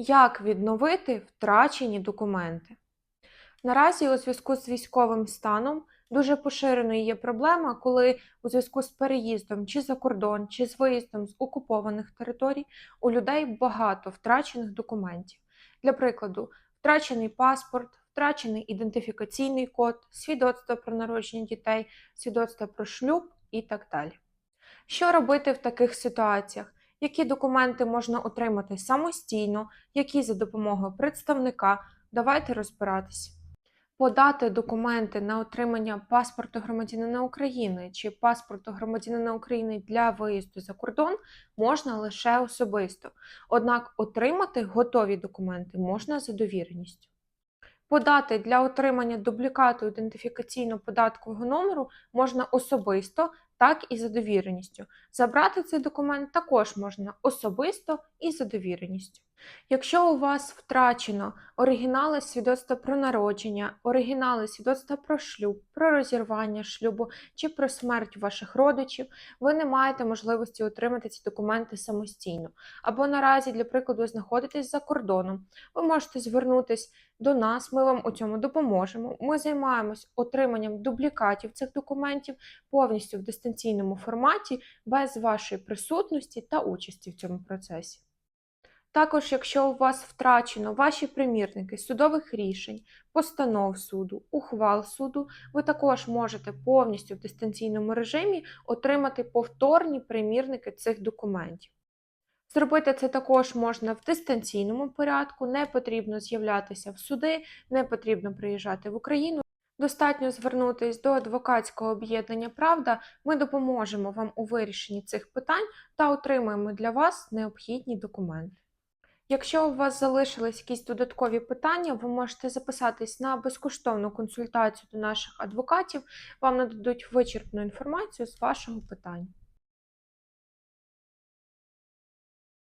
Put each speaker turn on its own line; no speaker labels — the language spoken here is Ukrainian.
Як відновити втрачені документи? Наразі у зв'язку з військовим станом дуже поширеною є проблема, коли у зв'язку з переїздом чи за кордон, чи з виїздом з окупованих територій у людей багато втрачених документів. Для прикладу, втрачений паспорт, втрачений ідентифікаційний код, свідоцтво про народження дітей, свідоцтво про шлюб і так далі. Що робити в таких ситуаціях? Які документи можна отримати самостійно, які за допомогою представника? Давайте розбиратися. Подати документи на отримання паспорту громадянина України чи паспорту громадянина України для виїзду за кордон можна лише особисто. Однак отримати готові документи можна за довіреністю. Подати для отримання дублікату ідентифікаційно-податкового номеру можна особисто, так і за довіреністю. Забрати цей документ також можна особисто і за довіреністю. Якщо у вас втрачено оригінали свідоцтва про народження, оригінали свідоцтва про шлюб, про розірвання шлюбу чи про смерть ваших родичів, ви не маєте можливості отримати ці документи самостійно. Або наразі, для прикладу, знаходитесь за кордоном, ви можете звернутися до нас, ми вам у цьому допоможемо. Ми займаємось отриманням дублікатів цих документів повністю в дистанційному форматі, без вашої присутності та участі в цьому процесі. Також, якщо у вас втрачено ваші примірники судових рішень, постанов суду, ухвал суду, ви також можете повністю в дистанційному режимі отримати повторні примірники цих документів. Зробити це також можна в дистанційному порядку, не потрібно з'являтися в суди, не потрібно приїжджати в Україну. Достатньо звернутися до адвокатського об'єднання Правда. Ми допоможемо вам у вирішенні цих питань та отримаємо для вас необхідні документи. Якщо у вас залишились якісь додаткові питання, ви можете записатись на безкоштовну консультацію до наших адвокатів. Вам нададуть вичерпну інформацію з вашого питання.